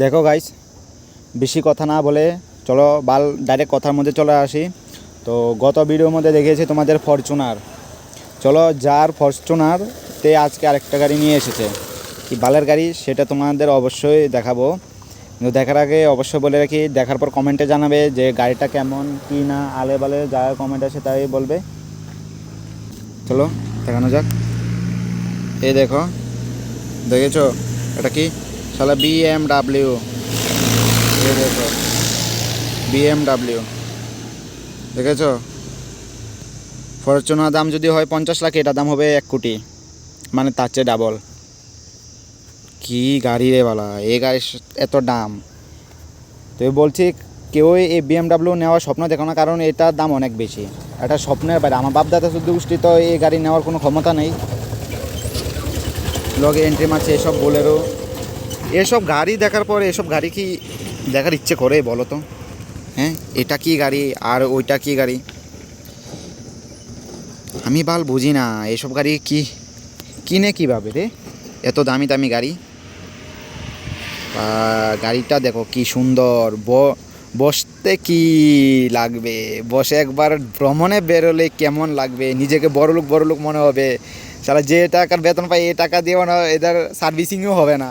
দেখো গাইস বেশি কথা না বলে চলো বাল ডাইরেক্ট কথার মধ্যে চলে আসি। তো গত ভিডিওর মধ্যে দেখিয়েছি তোমাদের ফরচুনার চলো যার ফরচুনার তে আজকে আরেকটা গাড়ি নিয়ে এসেছে। কি বালের গাড়ি? সেটা তোমাদের অবশ্যই দেখাবো। কিন্তু দেখার আগে অবশ্যই বলে রাখি, দেখার পর কমেন্টে জানাবে যে গাড়িটা কেমন, কি না, আলে বালে যা কমেন্ট আছে তাই বলবে। চলো দেখানো যাক। এই দেখো, দেখেছ? এটা কি? শালা বিএমডাব্লিউ এই দেখো বিএমডাব্লিউ দেখেছ? ফরচুনার দাম যদি হয় পঞ্চাশ লাখ, এটা দাম হবে এক কোটি। মানে তার চেয়ে ডাবল কি গাড়ি রে বালা, এই গাড়ির এত দাম। তো বলছি কেউ এই বিএমডাব্লিউ নেওয়ার স্বপ্ন দেখো না, কারণ এটার দাম অনেক বেশি। এটা স্বপ্নের বাইরে। আমার বাপদাদা শুধু গোষ্ঠী তো এই গাড়ি নেওয়ার কোনো ক্ষমতা নেই। লগে এন্ট্রি মারছে, এসব বোলেরো এসব গাড়ি দেখার পরে এসব গাড়ি কি দেখার ইচ্ছে করে বলো তো? হ্যাঁ এটা কি গাড়ি আর ওইটা কি গাড়ি? আমি বাল বুঝি না, এসব গাড়ি কি কিনে কীভাবে রে? এত দামি দামি গাড়ি? গাড়িটা দেখো কি সুন্দর বসতে কি লাগবে? বসে একবার ভ্রমণে বেরোলে কেমন লাগবে? নিজেকে বড়লোক বড়লোক মনে হবে। সারা যে টাকার বেতন পাই এ টাকা দিয়ে না, এদের সার্ভিসিংও হবে না।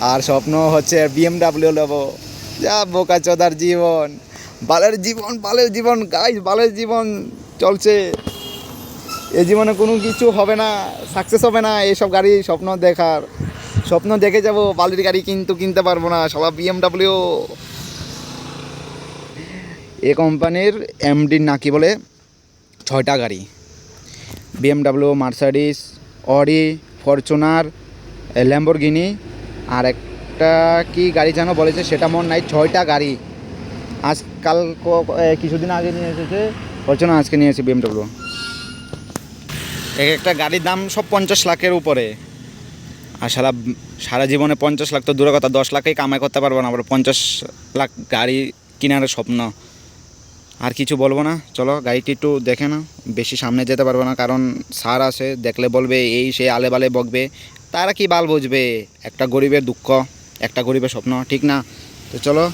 আর স্বপ্ন হচ্ছে বিএমডাব্লিউ নেব। যা বোকা চোদার জীবন। বালের জীবন বালের জীবন গাইজ বালের জীবন চলছে। এ জীবনে কোনো কিছু হবে না সাকসেস হবে না এইসব গাড়ি স্বপ্ন দেখার। স্বপ্ন দেখে যাব, বালির গাড়ি কিন্তু কিনতে পারব না সবাই বিএমডাব্লিউ এ কোম্পানির এমডির নাকি বলে? ছয়টা গাড়ি। BMW Mercedes Audi Fortuner Lamborghini আর একটা কি গাড়ি যেন বলেছে, সেটা মন নাই, ছয়টা গাড়ি। আজকাল কিছুদিন আগে নিয়ে এসেছে ফরচুনার আজকে নিয়ে এসেছে বিএমডাব্লিউ এক একটা গাড়ির দাম সব পঞ্চাশ লাখের উপরে। আর সারা সারা জীবনে পঞ্চাশ লাখ তো দূরের কথা, দশ লাখেই কামাই করতে পারব না, আবার পঞ্চাশ লাখ গাড়ি কেনার স্বপ্ন। আর কিছু বলব না, চলো গাড়িটি একটু দেখে না বেশি সামনে যেতে পারব না, কারণ সার আছে দেখলে বলবে, এই সে আলে বালে বকবে তারা কি বাল বুঝবে? একটা গরিবের দুঃখ, একটা গরিবের স্বপ্ন, ঠিক না? তো চলো,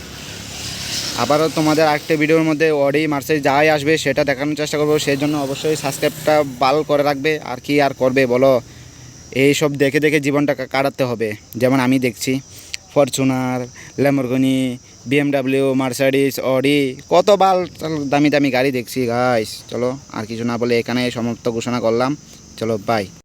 আবারও তোমাদের আরেকটা ভিডিওর মধ্যে অডি মার্সেল যাই আসবে সেটা দেখানোর চেষ্টা করব। সেই জন্য অবশ্যই সাবস্ক্রাইবটা বাল করে রাখবে। আর কি আর করবে বলো? এই সব দেখে দেখে জীবনটা কাটাতে হবে। যেমন আমি দেখছি, Fortuner Lamborghini BMW Mercedes Audi, কত বাল দামি দামি গাড়ি দেখছি। গাইস, চলো, আর কিছু না বলে এখানে সমাপ্ত ঘোষণা করলাম। চলো বাই